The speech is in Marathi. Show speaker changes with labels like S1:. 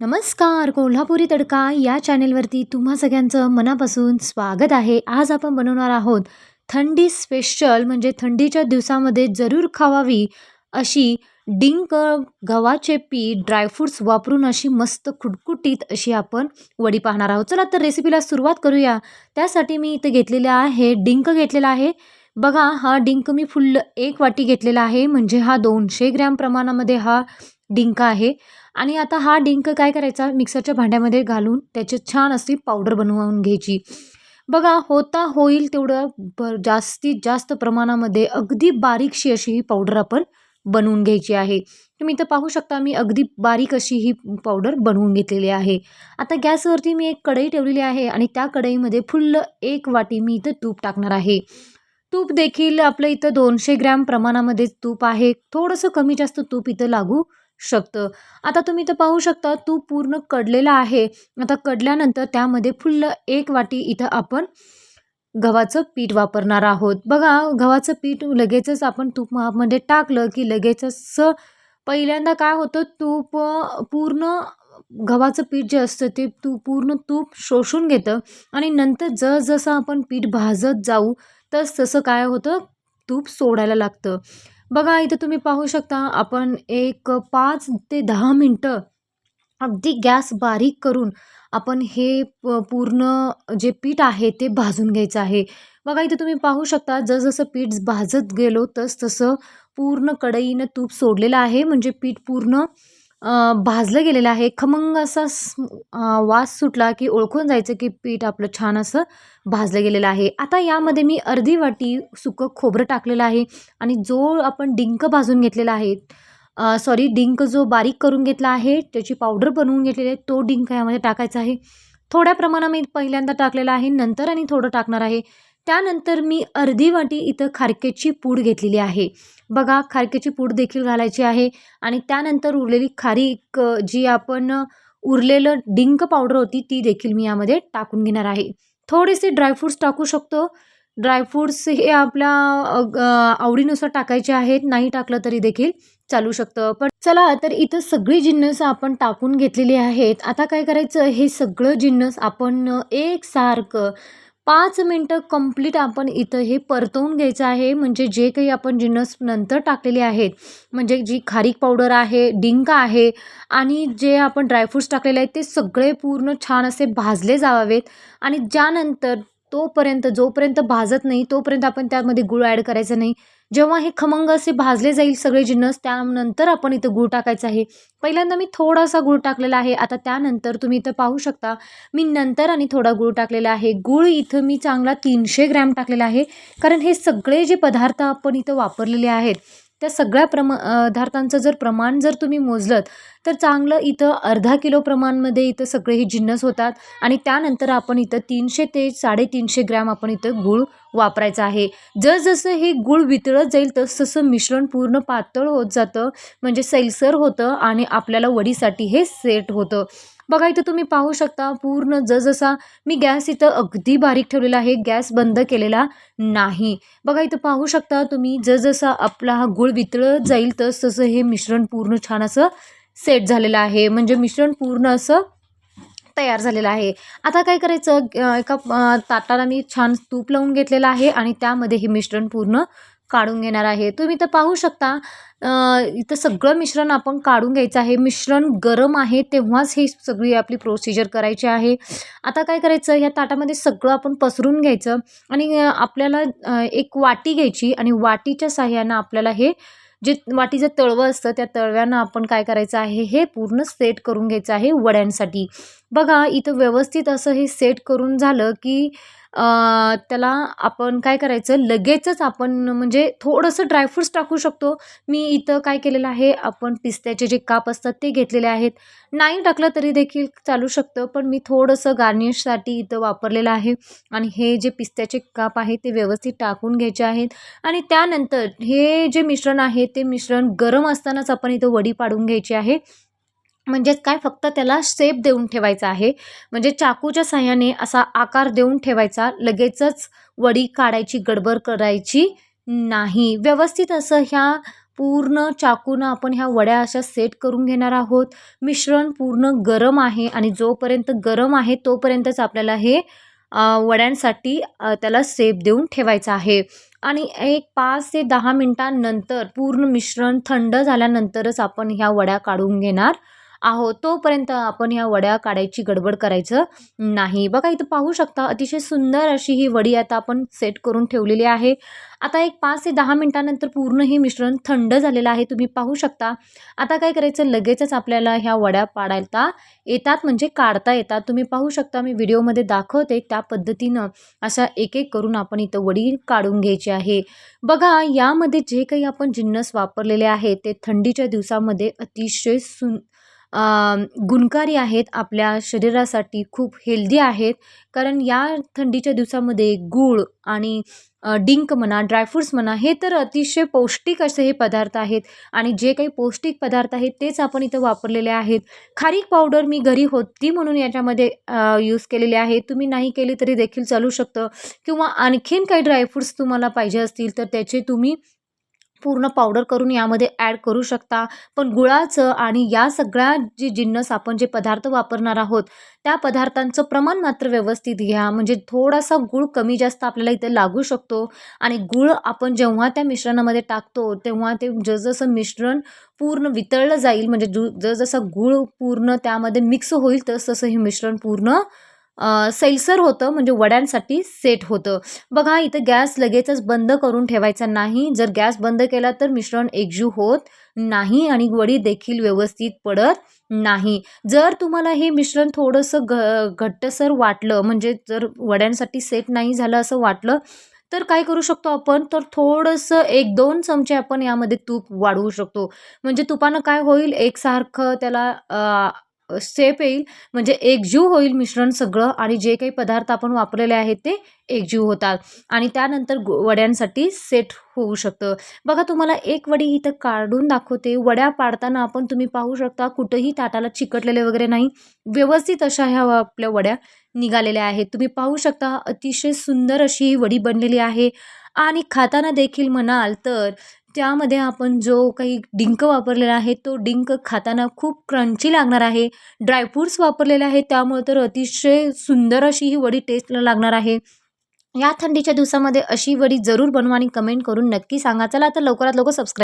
S1: नमस्कार कोल्हापुरी तडका या चॅनेलवरती तुम्हा सगळ्यांचं मनापासून स्वागत आहे. आज आपण बनवणार आहोत थंडी स्पेशल म्हणजे थंडीच्या दिवसामध्ये जरूर खावावी अशी डिंक गव्हाचे पीठ ड्रायफ्रूट्स वापरून अशी मस्त खुटखुटीत अशी आपण वडी पाहणार आहोत. चला तर रेसिपीला सुरुवात करूया. त्यासाठी मी इथे घेतलेलं आहे डिंक घेतलेला आहे. बघा हा डिंक मी फुल एक वाटी घेतलेला आहे. म्हणजे हा दोनशे ग्रॅम प्रमाणामध्ये हा डिंक आहे. आणि आता हा डिंक काय करायचा? मिक्सरच्या भांड्यामध्ये घालून त्याची छान अशी पावडर बनवून घ्यायची. बघा होता होईल तेवढं ब जास्तीत जास्त प्रमाणामध्ये अगदी बारीकशी अशी ही पावडर आपण बनवून घ्यायची आहे. तुम्ही इथं पाहू शकता मी अगदी बारीक अशी ही पावडर बनवून घेतलेली आहे. आता गॅसवरती मी एक कढई ठेवलेली आहे आणि त्या कढईमध्ये फुल्ल एक वाटी मी इथं तूप टाकणार आहे. तूप देखील आपलं इथं दोनशे ग्रॅम प्रमाणामध्ये तूप आहे. थोडंसं कमी जास्त तूप इथं लागू शकतं. आता तुम्ही इथं पाहू शकता तूप पूर्ण कडलेला आहे. आता कडल्यानंतर त्यामध्ये फुल्ल एक वाटी इथं आपण गव्हाचं पीठ वापरणार आहोत. बघा गव्हाचं पीठ लगेचच आपण तुपामध्ये टाकलं की लगेचच पहिल्यांदा काय होतं तूप पूर्ण गव्हाचं पीठ जे असतं ते तू पूर्ण तूप शोषून घेतं आणि नंतर जसजसं आपण पीठ भाजत जाऊ तस तसं काय होतं तूप सोडायला लागतं. बघा इथं तुम्ही पाहू शकता आपण एक पाच ते दहा मिनटं अगदी गॅस बारीक करून आपण हे पूर्ण जे पीठ आहे ते भाजून घ्यायचं आहे. बघा इथं तुम्ही पाहू शकता जसजसं पीठ भाजत गेलो तस तसं पूर्ण कढईनं तूप सोडलेलं आहे. म्हणजे पीठ पूर्ण भाजलं गेलेलं आहे. खमंग असा वास सुटला की ओळखून जायचं की पीठ आपलं छान असं भाजलं गेलेलं आहे. आता यामध्ये मी अर्धी वाटी सुकं खोबरं टाकलेलं आहे आणि जो आपण डिंक भाजून घेतलेला आहे सॉरी डिंक जो बारीक करून घेतला आहे त्याची पावडर बनवून घेतलेली आहे तो डिंक यामध्ये टाकायचा आहे. थोड्या प्रमाणात मी पहिल्यांदा टाकलेला आहे नंतर आणि थोडं टाकणार आहे. त्यानंतर मी अर्धी वाटी इथं खारकेची पूड घेतलेली आहे. बघा खारकेची पूड देखील घालायची आहे आणि त्यानंतर उरलेली खारीक जी आपण उरलेलं डिंक पावडर होती ती देखील मी यामध्ये टाकून घेणार आहे. थोडेसे ड्रायफ्रूट्स टाकू शकतो. ड्रायफ्रूट्स हे आपल्या आवडीनुसार टाकायचे आहेत. नाही टाकलं तरी देखील चालू शकतं. पण चला तर इथं सगळी जिन्नस आपण टाकून घेतलेली आहेत. आता काय करायचं? हे सगळं जिन्नस आपण एकसारखं पाच मिनटं कंप्लीट आपण इथं हे परतवून घ्यायचं आहे. म्हणजे जे काही आपण जिन्नस नंतर टाकलेले आहेत म्हणजे जी खारीक पावडर आहे डिंक आहे आणि जे आपण ड्रायफ्रूट्स टाकलेले आहेत ते सगळे पूर्ण छान असे भाजले जावावेत. आणि ज्यानंतर तोपर्यंत जोपर्यंत भाजत नाही तोपर्यंत आपण त्यामध्ये गुळ ॲड करायचं नाही. जेव्हा हे खमंग असे भाजले जाईल सगळे जिन्नस त्यानंतर आपण इथं गूळ टाकायचं आहे. पहिल्यांदा मी थोडासा गूळ टाकलेला आहे. आता त्यानंतर तुम्ही इथं पाहू शकता मी नंतर आणि थोडा गूळ टाकलेला आहे. गूळ इथं मी चांगला तीनशे ग्रॅम टाकलेला आहे. कारण हे सगळे जे पदार्थ आपण इथं वापरलेले आहेत त्या सगळ्या प्रमा पदार्थांचं जर प्रमाण जर तुम्ही मोजलं तर चांगलं इथं अर्धा किलो प्रमाणमध्ये इथं सगळे हे जिन्नस होतात आणि त्यानंतर आपण इथं तीनशे ते साडेतीनशे ग्रॅम आपण इथं गूळ वापरायचं आहे. जसजसं हे गूळ वितळत जाईल तस तसं मिश्रण पूर्ण पातळ होत जातं म्हणजे सैलसर होतं आणि आपल्याला वडीसाठी हे सेट होतं. बघा इथं तुम्ही पाहू शकता पूर्ण जसजसा मी गॅस इथं अगदी बारीक ठेवलेला आहे गॅस बंद केलेला नाही. बघा इथं पाहू शकता तुम्ही जसजसा आपला हा गुळ वितळत जाईल तस तसं हे मिश्रण पूर्ण छान असं सेट झालेलं आहे. म्हणजे मिश्रण पूर्ण असं तयार झालेलं आहे. आता काय करायचं? एका ताटाला मी छान तूप लावून घेतलेलं आहे आणि त्यामध्ये हे मिश्रण पूर्ण काढून घेणार आहे. तुम्ही तर पाहू शकता इथं सगळं मिश्रण आपण काढून घ्यायचं आहे. मिश्रण गरम आहे तेव्हाच ही सगळी आपली प्रोसिजर करायची आहे. आता काय करायचं ह्या ताटामध्ये सगळं आपण पसरून घ्यायचं आणि आपल्याला एक वाटी घ्यायची आणि वाटीच्या साह्यानं आपल्याला हे जे वाटीचं तळवं असतं त्या तळव्यानं आपण काय करायचं आहे हे पूर्ण सेट करून घ्यायचं आहे वड्यांसाठी. बघा इथं व्यवस्थित असं हे सेट करून झालं की त्याला आपण काय करायचं? लगेचच आपण म्हणजे थोडंसं ड्रायफ्रूट्स टाकू शकतो. मी इथं काय केलेलं आहे? आपण पिस्त्याचे जे काप असतात ते घेतलेले आहेत. नाही टाकलं तरी देखील चालू शकतं पण मी थोडंसं गार्निशसाठी इथं वापरलेलं आहे. आणि हे जे पिस्त्याचे काप आहे ते व्यवस्थित टाकून घ्यायचे आहेत. आणि त्यानंतर हे जे मिश्रण आहे ते मिश्रण गरम असतानाच आपण इथं वडी पाडून घ्यायची आहे. म्हणजेच काय? फक्त त्याला शेप देऊन ठेवायचा आहे. म्हणजे चाकूच्या साह्याने असा आकार देऊन ठेवायचा. लगेचच वडी काढायची गडबड करायची नाही. व्यवस्थित असं ह्या पूर्ण चाकूनं आपण ह्या वड्या अशा सेट करून घेणार आहोत. मिश्रण पूर्ण गरम आहे आणि जोपर्यंत गरम आहे तोपर्यंतच आपल्याला हे वड्यांसाठी त्याला सेप देऊन ठेवायचं आहे. आणि एक पाच ते दहा मिनटांनंतर पूर्ण मिश्रण थंड झाल्यानंतरच आपण ह्या वड्या काढून घेणार आहोत तोपर्यंत आपण ह्या वड्या काढायची गडबड करायचं नाही. बघा इथं पाहू शकता अतिशय सुंदर अशी ही वडी आता आपण सेट करून ठेवलेली आहे. आता एक पाच ते दहा मिनटानंतर पूर्ण हे मिश्रण थंड झालेलं आहे तुम्ही पाहू शकता. आता काय करायचं लगेचच आपल्याला ह्या वड्या पाडायला येतात म्हणजे काढता येतात. तुम्ही पाहू शकता मी व्हिडिओमध्ये दाखवते त्या पद्धतीनं अशा एक एक करून आपण इथं वडी काढून घ्यायची आहे. बघा यामध्ये जे काही आपण जिन्नस वापरलेले आहेत ते थंडीच्या दिवसामध्ये अतिशय सुन गुणकारी आहेत आपल्या शरीरासाठी खूप हेल्दी आहेत. कारण या थंडीच्या दिवसामध्ये गूळ आणि डिंक म्हणा ड्रायफ्रूट्स म्हणा हे तर अतिशय पौष्टिक असे हे पदार्थ आहेत. आणि जे काही पौष्टिक पदार्थ आहेत तेच आपण इथं वापरलेले आहेत. खारीक पावडर मी घरी होती म्हणून याच्यामध्ये यूज केलेली आहे. तुम्ही नाही केली तरी देखील चालू शकतं. किंवा आणखीन काही ड्रायफ्रूट्स तुम्हाला पाहिजे असतील तर त्याचे तुम्ही पूर्ण पावडर करून यामध्ये ॲड करू शकता. पण गुळाचं आणि या सगळ्या जे जिन्नस आपण जे पदार्थ वापरणार आहोत त्या पदार्थांचं प्रमाण मात्र व्यवस्थित घ्या. म्हणजे थोडासा गुळ कमी जास्त आपल्याला इथे लागू शकतो. आणि गुळ आपण जेव्हा त्या मिश्रणामध्ये टाकतो तेव्हा ते जसजसं मिश्रण पूर्ण वितळलं जाईल म्हणजे जसजसं गुळ पूर्ण त्यामध्ये मिक्स होईल तसतसं हे मिश्रण पूर्ण सैलसर होतं म्हणजे वड्यांसाठी सेट होतं. बघा इथं गॅस लगेचच बंद करून ठेवायचा नाही. जर गॅस बंद केला तर मिश्रण एकजीव होत नाही आणि वडी देखील व्यवस्थित पडत नाही. जर तुम्हाला हे मिश्रण थोडंसं घ घट्टसर वाटलं म्हणजे जर वड्यांसाठी सेट नाही झालं असं वाटलं तर काय करू शकतो आपण? तर थोडंसं एक दोन चमचे आपण यामध्ये तूप वाढवू शकतो. म्हणजे तुपानं काय होईल? एकसारखं त्याला सेप येईल. म्हणजे एकजीव होईल मिश्रण सगळं आणि जे काही पदार्थ आपण वापरलेले आहेत ते एकजीव होतात. आणि त्यानंतर वड्यांसाठी सेट होऊ शकतं. बघा तुम्हाला एक वडी इथं काढून दाखवते. वड्या पाडताना आपण तुम्ही पाहू शकता कुठंही ताटाला चिकटलेले वगैरे नाही. व्यवस्थित अशा ह्या आपल्या वड्या निघालेल्या आहेत. तुम्ही पाहू शकता अतिशय सुंदर अशी ही वडी बनलेली आहे. आणि खाताना देखील म्हणाल तर त्यामध्ये आपण जो काही डिंक वापरलेला आहे तो डिंक खाताना खूप क्रंची लागणार आहे. ड्रायफ्रूट्स वापरलेले आहेत त्यामुळे तर अतिशय सुंदर अशी ही वडी टेस्टला लागणार आहे. या थंडीच्या दिवसामध्ये अशी वडी जरूर बनवा आणि कमेंट करून नक्की सांगा. चला तर लवकरात लवकर सबस्क्राईब